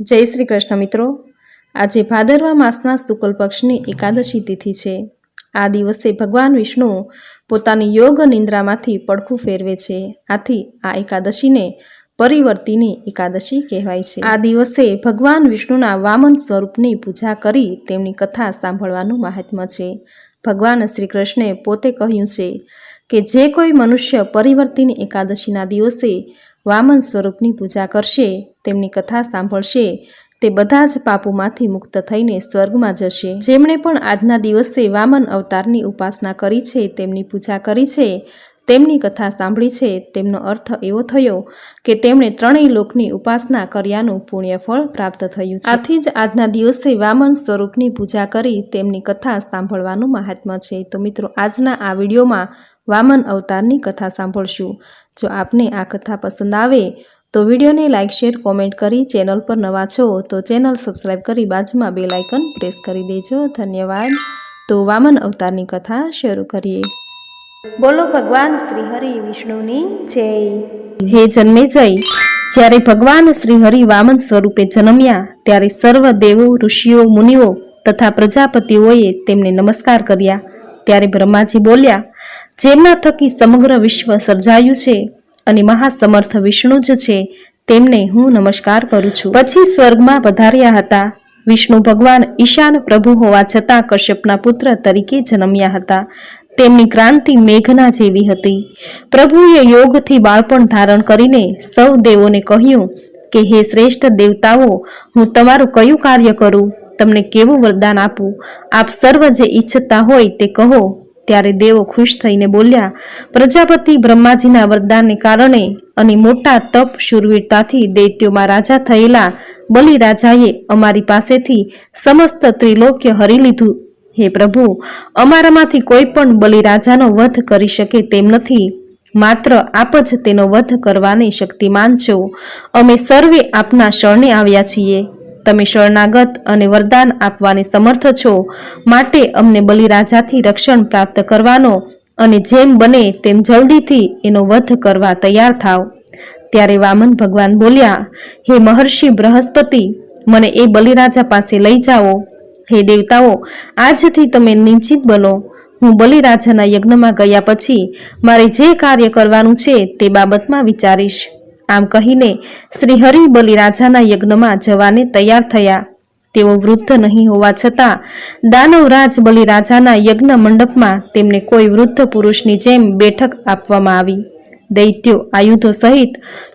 જય શ્રી કૃષ્ણ મિત્રો. આજે ભાદરવા માસના શુક્લ પક્ષની એકાદશી તિથિ છે. આ દિવસે ભગવાન વિષ્ણુ પોતાની યોગ નિંદ્રામાંથી પડખું ફેરવે છે. આથી આ એકાદશીને પરિવર્તિની એકાદશી કહેવાય છે. આ દિવસે ભગવાન વિષ્ણુના વામન સ્વરૂપની પૂજા કરી તેમની કથા સાંભળવાનું મહાત્મ્ય છે. ભગવાન શ્રી કૃષ્ણે પોતે કહ્યું છે કે જે કોઈ મનુષ્ય પરિવર્તિની એકાદશીના દિવસે વામન સ્વરૂપની પૂજા કરશે, તેમની કથા સાંભળશે, તે બધા જ પાપોમાંથી મુક્ત થઈને સ્વર્ગમાં જશે. જેમણે પણ આજના દિવસે વામન અવતારની ઉપાસના કરી છે, તેમની પૂજા કરી છે, તેમની કથા સાંભળી છે, તેમનો અર્થ એવો થયો કે તેમણે ત્રણેય લોકની ઉપાસના કર્યાનું પુણ્યફળ પ્રાપ્ત થયું છે. આથી જ આજના દિવસે વામન સ્વરૂપની પૂજા કરી તેમની કથા સાંભળવાનું મહાત્મ્ય છે. તો મિત્રો, આજના આ વિડીયોમાં વામન અવતારની કથા સાંભળશું. જો આપને આ કથા પસંદ આવે, તો વિડીયોને લાઇક, શેર, કોમેન્ટ કરી ચેનલ પર નવા છો, તો ચેનલ સબસ્ક્રાઈબ કરી બાજુમાં બે લાઇકન પ્રેસ કરી દેજો. ધન્યવાદ. તો વામન અવતારની કથા શરૂ કરીએ. બોલો ભગવાન શ્રી હરિ વિષ્ણુની જય. હે જન્મે જય. જ્યારે ભગવાન શ્રી હરિ વામન સ્વરૂપે જન્મ્યા, ત્યારે સર્વ દેવો, ઋષિઓ, મુનિઓ તથા પ્રજાપતિઓએ તેમને નમસ્કાર કર્યા. ત્યારે બ્રહ્માજી બોલ્યા, જેમના થકી સમગ્ર વિશ્વ સર્જાયું છે અને મહાસમર્થ વિષ્ણુ જ છે, તેમને હું નમસ્કાર કરું છું. પછી સ્વર્ગમાં પધાર્યા હતા. વિષ્ણુ ભગવાન ઈશાન પ્રભુ હોવા છતાં કશ્યપના પુત્ર તરીકે જન્મ્યા હતા. તેમની ક્રાંતિ મેઘના જેવી હતી. પ્રભુએ યોગથી બાળપણ ધારણ કરીને સૌ દેવોને કહ્યું કે, હે શ્રેષ્ઠ દેવતાઓ, હું તમારું કયું કાર્ય કરું? તમને કેવું વરદાન આપું? આપ સર્વ જે ઈચ્છતા હોય તે કહો. ત્યારે દેવો ખુશ થઈને બોલ્યા, પ્રજાપતિ બ્રહ્માજીના વરદાનને કારણે અને મોટા તપ શૂરવીરતાથી દૈત્યોમાં રાજા થયેલા બલિ રાજાએ અમારી પાસેથી સમસ્ત ત્રિલોક્ય હરી લીધું. હે પ્રભુ, અમારામાંથી કોઈ પણ બલિ રાજાનો વધ કરી શકે તેમ નથી. માત્ર આપ જ તેનો વધ કરવાની શક્તિમાન છો. અમે સર્વે આપના શરણે આવ્યા છીએ. તમે શરણાગત અને વરદાન આપવાને સમર્થ છો. માટે અમને બલિરાજાથી રક્ષણ પ્રાપ્ત કરવાનો અને જેમ બને તેમ જલ્દીથી એનો વધ કરવા તૈયાર થાવ. ત્યારે વામન ભગવાન બોલ્યા, હે મહર્ષિ બૃહસ્પતિ, મને એ બલિરાજા પાસે લઈ જાઓ. હે દેવતાઓ, આજથી તમે નિશ્ચિત બનો. હું બલિરાજાના યજ્ઞમાં ગયા પછી મારે જે કાર્ય કરવાનું છે તે બાબતમાં વિચારીશ. આમ કહીને શ્રી હરિ બલિરાજાના યજ્ઞમાં જવાને તૈયાર થયા. તેઓ વૃદ્ધ નહીં હોવા છતાં દાનવરાજ બલિરાજાના યજ્ઞ મંડપમાં તેમને કોઈ વૃદ્ધ પુરુષની જેમ બેઠક આપવામાં આવી. દૈત્યો આયુધો સહિત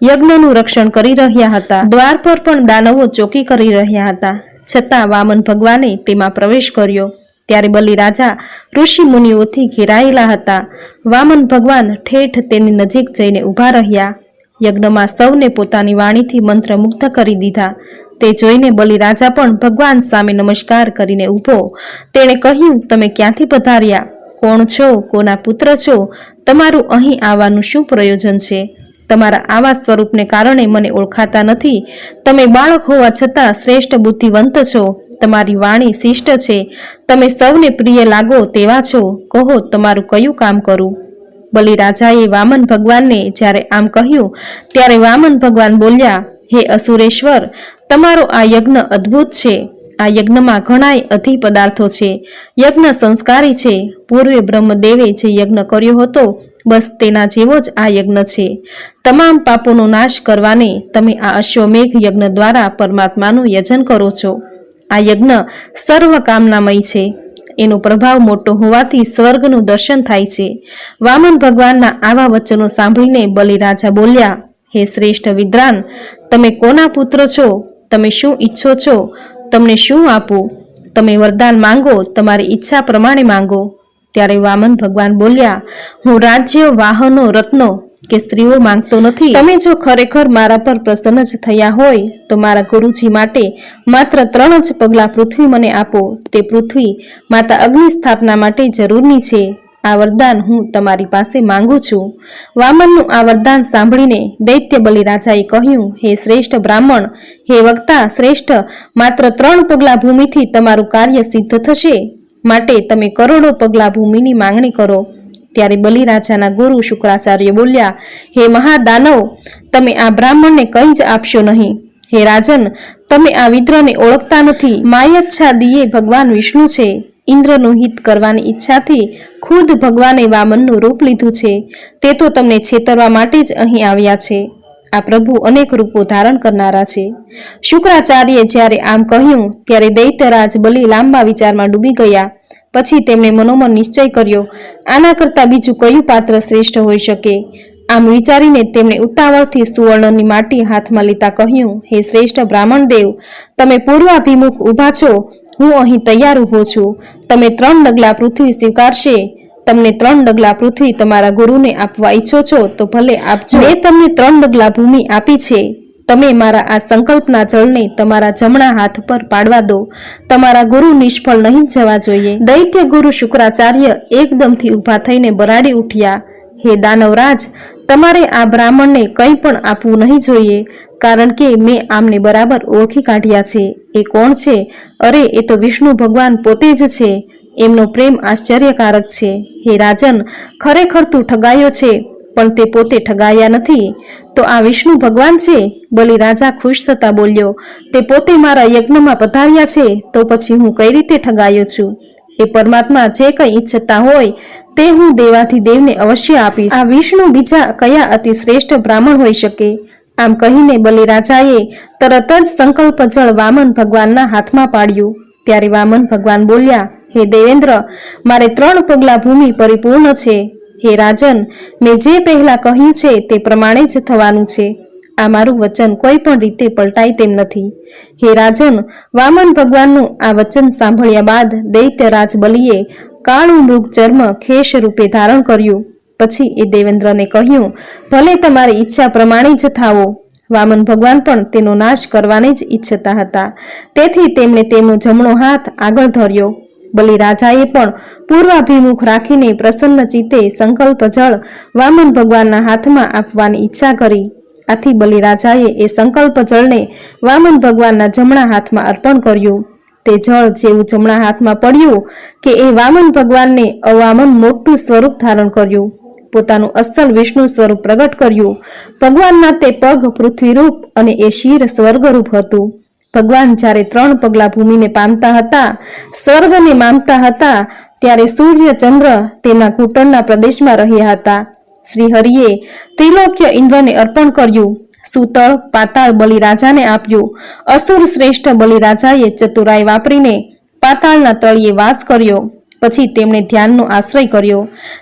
યજ્ઞનું રક્ષણ કરી રહ્યા હતા. દ્વાર પર પણ દાનવો ચોકી કરી રહ્યા હતા. છતાં વામન ભગવાને તેમાં પ્રવેશ કર્યો. ત્યારે બલિરાજા ઋષિ મુનિઓથી ઘેરાયેલા હતા. વામન ભગવાન ઠેઠ તેની નજીક જઈને ઊભા રહ્યા. યજ્ઞમાં સૌને પોતાની વાણીથી મંત્રમુગ્ધ કરી દીધા. તે જોઈને બલિરાજા પણ ભગવાન સામે નમસ્કાર કરીને ઊભો. તેણે કહ્યું, તમે ક્યાંથી પધાર્યા? કોણ છો? કોના પુત્ર છો? તમારું અહીં આવવાનું શું પ્રયોજન છે? તમારા આવા સ્વરૂપને કારણે મને ઓળખાતા નથી. તમે બાળક હોવા છતાં શ્રેષ્ઠ બુદ્ધિવંત છો. તમારી વાણી શિષ્ટ છે. તમે સૌને પ્રિય લાગો તેવા છો. કહો, તમારું કયું કામ કરું? બલિરાજાએ વામન ભગવાનને જ્યારે આમ કહ્યું, ત્યારે વામન ભગવાન બોલ્યા, હે અસુરેશ્વર, તમારો આ યજ્ઞ અદ્ભુત છે. આ યજ્ઞમાં ઘણાય અધિ પદાર્થો છે. યજ્ઞ સંસ્કારી છે. પૂર્વે બ્રહ્મદેવે જે યજ્ઞ કર્યો હતો, બસ તેના જેવો જ આ યજ્ઞ છે. તમામ પાપોનો નાશ કરવાને તમે આ અશ્વમેઘ યજ્ઞ દ્વારા પરમાત્માનું યજન કરો છો. આ યજ્ઞ સર્વ કામનામય છે. એનો પ્રભાવ મોટો હોવાથી સ્વર્ગનું દર્શન થાય છે. વામન ભગવાનના આવા વચનો સાંભળીને બલિરાજા બોલ્યા, હે શ્રેષ્ઠ વિદ્વાન, તમે કોના પુત્ર છો? તમે શું ઈચ્છો છો? તમને શું આપું? તમે વરદાન માંગો, તમારી ઈચ્છા પ્રમાણે માંગો. ત્યારે વામન ભગવાન બોલ્યા, હું રાજ્ય, વાહનો, રત્નો કે સ્ત્રીઓ માંગતો નથી. તમે જો ખરેખર મારા પર પ્રસન્ન જ થયા હોય, તો મારા ગુરુજી માટે માત્ર ત્રણ જ પગલા પૃથ્વી મને આપો. તે પૃથ્વી માતા અગ્નિ સ્થાપના માટે જરૂરની છે. આ વરદાન હું તમારી પાસે માંગુ છું. વામનનું આ વરદાન સાંભળીને દૈત્ય બલિરાજાએ કહ્યું, હે શ્રેષ્ઠ બ્રાહ્મણ, હે વક્તા શ્રેષ્ઠ, માત્ર ત્રણ પગલાં ભૂમિથી તમારું કાર્ય સિદ્ધ થશે. માટે તમે કરોડો પગલાં ભૂમિની માંગણી કરો. ત્યારે બલિરાજાના ગુરુ શુક્રાચાર્ય બોલ્યા, હે મહાદાનવ, તમે આ બ્રાહ્મણને કંઈ જ આપશો નહીં. હે રાજન, તમે આ વિદ્રને ઓળખતા નથી. માયચ્છા દિયે ભગવાન વિષ્ણુ છે. ઇન્દ્રનું હિત કરવાની ઈચ્છાથી ખુદ ભગવાને વામનનું રૂપ લીધું છે. તે તો તમને છેતરવા માટે જ અહીં આવ્યા છે. આ પ્રભુ અનેક રૂપો ધારણ કરનારા છે. શુક્રાચાર્યે જ્યારે આમ કહ્યું, ત્યારે દૈત્યરાજ બલિ લાંબા વિચારમાં ડૂબી ગયા. પછી તેમણે મનોમન નિશ્ચય કર્યો, આના કરતાં બીજું કયું પાત્ર શ્રેષ્ઠ હોઈ શકે? આમ વિચારીને તેમણે ઉતાવળથી સુવર્ણની માટી હાથમાં લેતા કહ્યું, હે શ્રેષ્ઠ બ્રાહ્મણ દેવ, તમે પૂર્વાભિમુખ ઊભા છો. હું અહીં તૈયાર ઊભો છું. તમે ત્રણ ડગલા પૃથ્વી સ્વીકારશે. તમને ત્રણ ડગલા પૃથ્વી તમારા ગુરુને આપવા ઈચ્છો છો તો ભલે આપજો. મેં તમને ત્રણ ડગલા ભૂમિ આપી છે. તમે મારા આ સંકલ્પના જળને તમારા જમણા હાથ પર પાડવા દો. તમારા ગુરુ નિષ્ફળ નહીં જવા જોઈએ. દૈત્ય ગુરુ શુક્રાચાર્ય એકદમથી ઊભા થઈને બરાડી ઉઠ્યા. હે દાનવરાજ, તમારે આ બ્રાહ્મણને કંઈ પણ આપવું નહીં જોઈએ, કારણ કે મેં આમને બરાબર ઓળખી કાઢ્યા છે. એ કોણ છે? અરે, એ તો વિષ્ણુ ભગવાન પોતે જ છે. એમનો પ્રેમ આશ્ચર્યકારક છે. હે રાજન, ખરેખર તું ઠગાયો છે. પણ તે પોતે ઠગાયા નથી. તો આ વિષ્ણુ ભગવાન છે? બલિ રાજા ખુશ થતા બોલ્યો, તે પોતે મારા યજ્ઞમાં પધાર્યા છે, તો પછી હું કઈ રીતે ઠગાયો છું? એ પરમાત્મા જે કંઈ ઈચ્છતા હોય, તે હું દેવાથી દેવને અવશ્ય આપીશ. આ વિષ્ણુ બીજા કયા અતિ શ્રેષ્ઠ બ્રાહ્મણ હોઈ શકે? આમ કહીને બલિરાજાએ તરત જ સંકલ્પ જળ વામન ભગવાનના હાથમાં પાડ્યું. ત્યારે વામન ભગવાન બોલ્યા, હે દેવેન્દ્ર, મારે ત્રણ પગલા ભૂમિ પરિપૂર્ણ છે. હે રાજન, મેં જે પહેલા કહ્યું છે તે પ્રમાણે જ થવાનું છે. આ મારું વચન કોઈ પણ રીતે પલટાય તેમ નથી. હે રાજન, વામન ભગવાનનું આ વચન સાંભળ્યા બાદ દૈત્યરાજ બલિએ કાળું મૃગ ચર્મ ખેશ રૂપે ધારણ કર્યું. પછી એ દેવેન્દ્રને કહ્યું, ભલે તમારી ઈચ્છા પ્રમાણે જ થાવો વામન ભગવાન પણ તેનો નાશ કરવાને જ ઈચ્છતા હતા. તેથી તેમણે તેમનો જમણો હાથ આગળ ધર્યો. બલિરાજાએ પણ પૂર્વાભિમુખ રાખીને પ્રસન્ન ચિત્તે સંકલ્પ જળ વામન ભગવાનના હાથમાં આપવાની ઈચ્છા કરી. આથી બલિરાજાએ એ સંકલ્પ જળને વામન ભગવાનના જમણા હાથમાં અર્પણ કર્યું. તે જળ જેવું જમણા હાથમાં પડ્યું કે એ વામન ભગવાનને અવામન મોટું સ્વરૂપ ધારણ કર્યું. પોતાનું અસલ વિષ્ણુ સ્વરૂપ પ્રગટ કર્યું. ભગવાનના તે પગ પૃથ્વીરૂપ અને એ શિર સ્વર્ગરૂપ હતું. ભગવાન જ્યારે ત્રણ પગલા ભૂમિને પામતા હતા સ્વર્ગને મામતા હતા, ત્યારે સૂર્ય ચંદ્ર તેમના ઘૂંટણના પ્રદેશમાં રહ્યા હતા. શ્રી હરિએ ત્રિલોક્ય ઇન્દ્રને અર્પણ કર્યું. સુતળ, પાતાળ બલિરાજાને આપ્યું. અસુર શ્રેષ્ઠ બલિરાજાએ ચતુરાઈ વાપરીને પાતાળના તળિયે વાસ કર્યો. પછી તેમણે ધ્યાનનો આશ્રય કર્યો.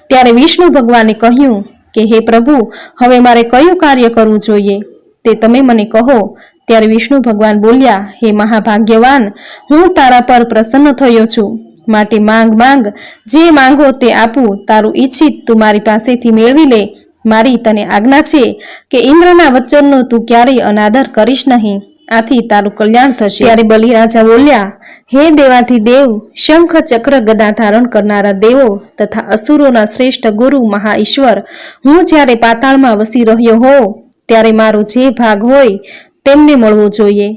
ત્યારે વિષ્ણુ ભગવાને કહ્યું કે, હે પ્રભુ, હવે મારે કયું કાર્ય કરવું જોઈએ? તે તમે મને કહો. ત્યારે વિષ્ણુ ભગવાન બોલ્યા, હે મહાભાગ્યવાન, હું તારા પર પ્રસન્ન થયો છું. માટે માંગ માંગ. જે માંગો તે આપું. તારું ઈચ્છિત તું મારી પાસેથી મેળવી લે. મારી તને આજ્ઞા છે કે ઇન્દ્રના વચનનો તું ક્યારેય અનાદર કરીશ નહીં. આથી તારું કલ્યાણ થશે. ત્યારે બલિરાજા બોલ્યા, હે દેવાથી દેવ શંખ ચક્ર ગદા ધારણ કરનારા દેવો તથા અસુરોના શ્રેષ્ઠ ગુરુ મહા ઈશ્વર હું જ્યારે પાતાળમાં વસી રહ્યો હોઉં, ત્યારે મારો જે ભાગ હોય તેમને મળવો જોઈએ.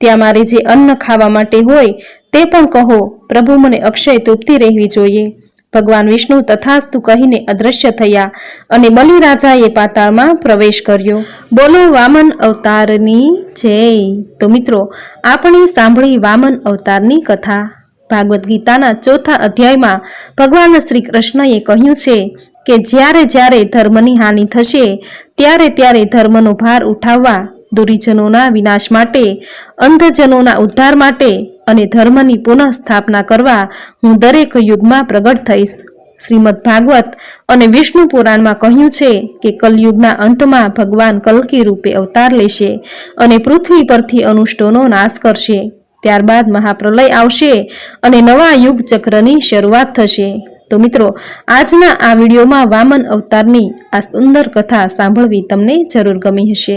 ત્યાં મારે જે અન્ન ખાવા માટે હોય તે પણ કહો, પ્રભુ મને અક્ષય તૃપ્તિ રહેવી જોઈએ. ભગવાન વિષ્ણુ તથાસ્તુ કહીને અદ્રશ્ય થયા અને બલિરાજાએ પાતાળમાં પ્રવેશ કર્યો. બોલો, વામન અવતારની જય. તો મિત્રો, આપણે સાંભળી વામન અવતારની કથા. ભાગવદ્ ગીતાના ચોથા અધ્યાયમાં ભગવાન શ્રી કૃષ્ણએ કહ્યું છે કે જ્યારે જ્યારે ધર્મની હાનિ થશે, ત્યારે ત્યારે ધર્મનો ભાર ઉઠાવવા દુરીજનોના વિનાશ માટે, અંધજનોના ઉદ્ધાર માટે અને ધર્મની પુનઃસ્થાપના કરવા હું દરેક યુગમાં પ્રગટ થઈશ. શ્રીમદ ભાગવત અને વિષ્ણુ પુરાણમાં કહ્યું છે કે કલયુગના અંતમાં ભગવાન કલ્કી રૂપે અવતાર લેશે અને પૃથ્વી પરથી અનુષ્ટોનો નાશ કરશે. ત્યારબાદ મહાપ્રલય આવશે અને નવા યુગ ચક્રની શરૂઆત થશે. તો મિત્રો, આજના આ વિડીયોમાં વામન અવતારની આ સુંદર કથા સાંભળવી તમને જરૂર ગમી હશે.